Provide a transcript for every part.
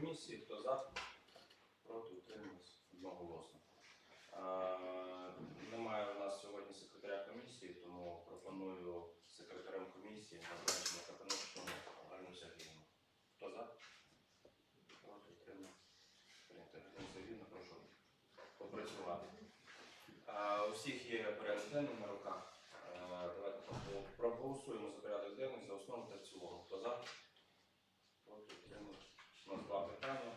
Комісії. Хто за? Проти утримались одноголосно. Немає у нас сьогодні секретаря комісії, тому пропоную секретарем комісії назначення Капанушку Галину Сергіївну. Хто за? Проти утримались. Прийнято. Прошу попрацювати. Е, У всіх є порядок денний на руках. Давайте проголосуємо за порядок денний за основу та в цілому. Хто за? Проти утримались. У нас два питання.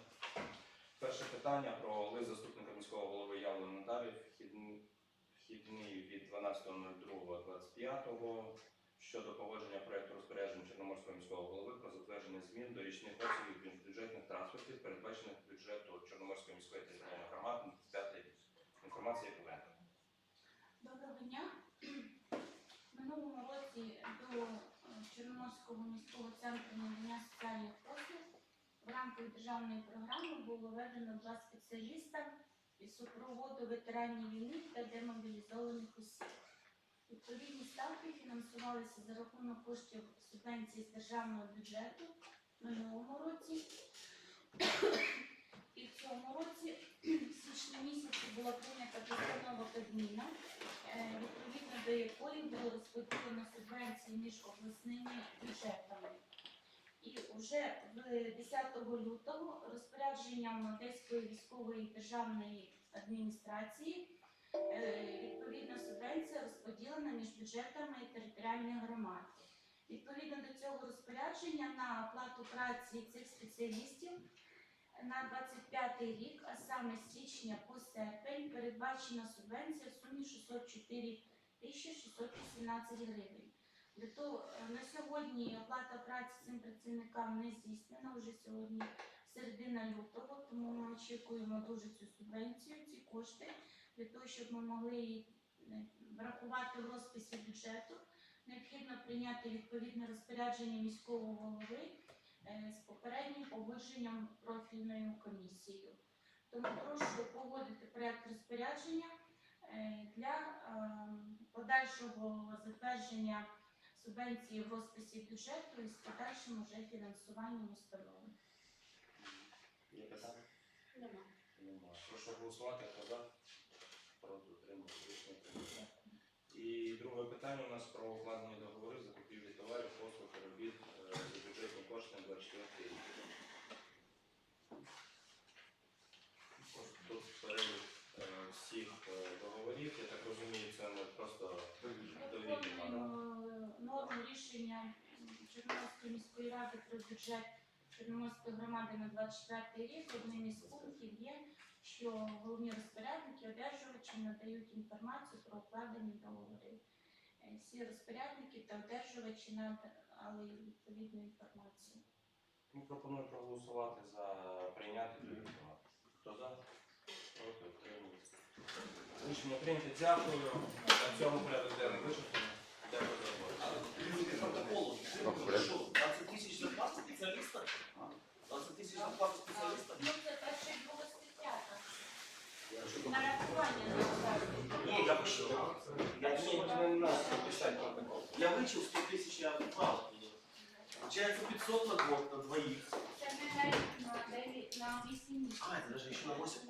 Перше питання про лист заступника міського голови Явлена Наталії, вхідний, вхідний від 12.02.25 щодо погодження проєкту розпорядження Чорноморського міського голови про затвердження змін до річних обсягів бюджетних транспортів, передбачених бюджету Чорноморської міської територіальної громади на 5 рік. Інформація Ковенко. Доброго дня. Минулому році до е, Чорноморського міського центру рамках державної програми було введено два спеціаліста із супроводу ветеранів війни та демобілізованих осіб. Відповідні ставки фінансувалися за рахунок коштів субвенції з державного бюджету минулому році. І в цьому році в січні місяці була прийнята постанова Кабміна, е, відповідно до якої було розподілено субвенції між обласними бюджетами. І вже 10 лютого розпорядженням Одеської військової державної адміністрації е, відповідна субвенція розподілена між бюджетами територіальних громад. Відповідно до цього розпорядження на оплату праці цих спеціалістів на 25 рік, а саме з січня по серпень, передбачена субвенція в сумі 604 тисячі 618 гривень. Е, на сьогодні оплата праці цим працівникам не здійснена, вже сьогодні середина лютого, тому ми очікуємо дуже цю субвенцію, ці кошти, для того, щоб ми могли е, врахувати в розписі бюджету. Необхідно прийняти відповідне розпорядження міського голови е, з попереднім погодженням профільною комісією. Тому прошу погодити проект розпорядження для подальшого затвердження субвенції в розписі бюджету і з подальшим уже фінансуванням установи. Є питання? Нема. Немає. Прошу голосувати. Хто за? Проти утримались. Рішення прийнято. І друге питання у нас про укладення договорів закупівлі товарів, послуг і робіт е, за бюджетні кошти на 24 рік. Ось Тут перелік е, всіх е, договорів, я так розумію, це не просто довідомо, да? Виконуємо норму рішення Чорноморської міської ради про бюджет Чорноморської громади на 24 рік. Одним із пунктів є, що головні розпорядники одержувачі надають інформацію про укладені договори. Е, Всі розпорядники та одержувачі надали відповідну інформацію. Ну, пропоную проголосувати за прийняти відома. Хто за? Проти утримується. Рішення прийнято. Дякую. На цьому порядок денний вичерпано. Вичив 100 тисяч, я відправив. Получается 500 на год, на двоих. На на 9, на 8 місяців. А, это даже еще на 8